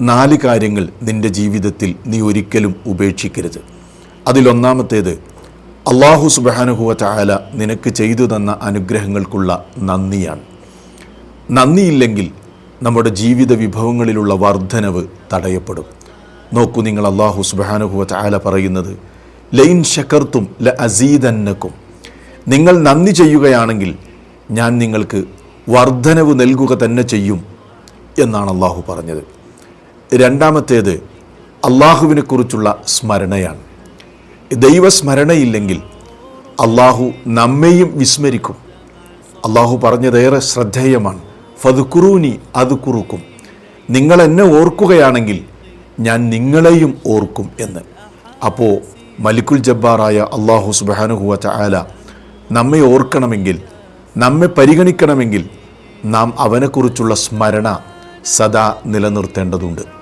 നാല് കാര്യങ്ങൾ നിന്റെ ജീവിതത്തിൽ നീ ഒരിക്കലും ഉപേക്ഷിക്കരുത്. അതിലൊന്നാമത്തേത് അള്ളാഹു സുബാനുഹുവ ചായാല നിനക്ക് ചെയ്തു തന്ന അനുഗ്രഹങ്ങൾക്കുള്ള നന്ദിയാണ്. നന്ദിയില്ലെങ്കിൽ നമ്മുടെ ജീവിത വിഭവങ്ങളിലുള്ള വർധനവ് തടയപ്പെടും. നോക്കൂ നിങ്ങൾ അള്ളാഹു സുബാനുഹുവ ചായാല പറയുന്നത് ലൈൻ ഷക്കർത്തും ല അസീദന്നക്കും നിങ്ങൾ നന്ദി ചെയ്യുകയാണെങ്കിൽ ഞാൻ നിങ്ങൾക്ക് വർധനവ് നൽകുക തന്നെ ചെയ്യും എന്നാണ് അള്ളാഹു പറഞ്ഞത്. രണ്ടാമത്തേത് അള്ളാഹുവിനെക്കുറിച്ചുള്ള സ്മരണയാണ്. ദൈവസ്മരണയില്ലെങ്കിൽ അള്ളാഹു നമ്മെയും വിസ്മരിക്കും. അള്ളാഹു പറഞ്ഞതേറെ ശ്രദ്ധേയമാണ്. ഫതുക്കുറൂനി അത് കുറുക്കും നിങ്ങൾ എന്നെ ഓർക്കുകയാണെങ്കിൽ ഞാൻ നിങ്ങളെയും ഓർക്കും എന്ന്. അപ്പോൾ മലിക്കുൽ ജബ്ബാറായ അള്ളാഹു സുബാനുഹുവ ചായാല നമ്മെ ഓർക്കണമെങ്കിൽ നമ്മെ പരിഗണിക്കണമെങ്കിൽ നാം അവനെക്കുറിച്ചുള്ള സ്മരണ സദാ നിലനിർത്തേണ്ടതുണ്ട്.